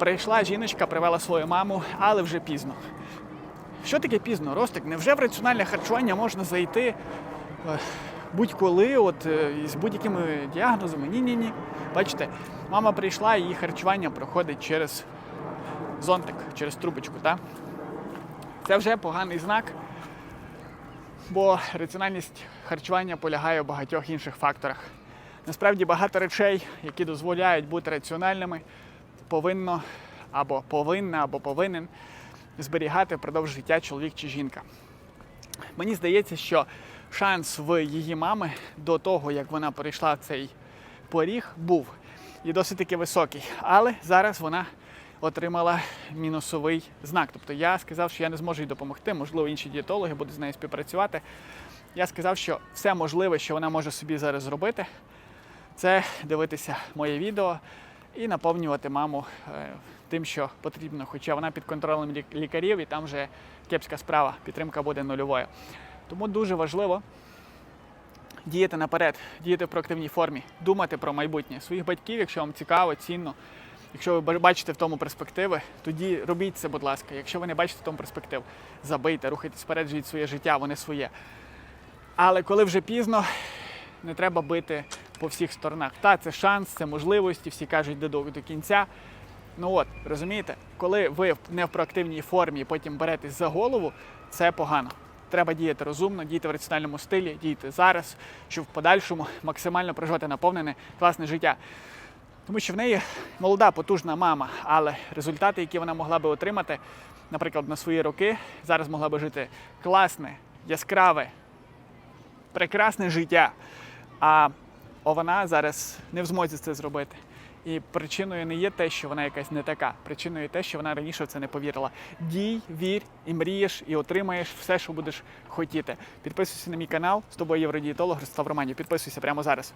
Прийшла жіночка, привела свою маму, але вже пізно. Що таке пізно, Ростик? Невже в раціональне харчування можна зайти е, будь-коли, от е, із будь-якими діагнозами? Ні, ні. Бачите, мама прийшла, її харчування проходить через зонтик, через трубочку. Так? Це вже поганий знак, бо раціональність харчування полягає у багатьох інших факторах. Насправді багато речей, які дозволяють бути раціональними, повинно або повинна, або повинен зберігати впродовж життя чоловік чи жінка. Мені здається, що шанс в її мами до того, як вона перейшла цей поріг, був і досить таки високий. Але зараз вона отримала мінусовий знак. Тобто я сказав, що я не зможу їй допомогти, можливо, інші дієтологи будуть з нею співпрацювати. Я сказав, що все можливе, що вона може собі зараз зробити, це дивитися моє відео і наповнювати маму е, тим, що потрібно. Хоча вона під контролем лікарів і там вже кепська справа, підтримка буде нульовою. Тому дуже важливо діяти наперед, діяти в проактивній формі, думати про майбутнє своїх батьків, якщо вам цікаво, цінно. Якщо ви бачите в тому перспективи, тоді робіть це, будь ласка. Якщо ви не бачите в тому перспектив, забийте, рухайтесь вперед, живіть своє життя, вони своє. Але коли вже пізно, не треба бити по всіх сторонах. Та це шанс, це можливості, всі кажуть до, до, до кінця. Ну от, розумієте, коли ви не в проактивній формі, потім беретесь за голову, це погано. Треба діяти розумно, діяти в раціональному стилі, діяти зараз, щоб в подальшому максимально проживати наповнене класне життя. Тому що в неї молода, потужна мама, але результати, які вона могла би отримати, наприклад, на свої роки, зараз могла би жити класне, яскраве, прекрасне життя. А вона зараз не в змозі це зробити. І причиною не є те, що вона якась не така. Причиною те, що вона раніше в це не повірила. Дій, вір і мрієш, і отримаєш все, що будеш хотіти. Підписуйся на мій канал. З тобою євродієтолог Ростислав Романів. Підписуйся прямо зараз.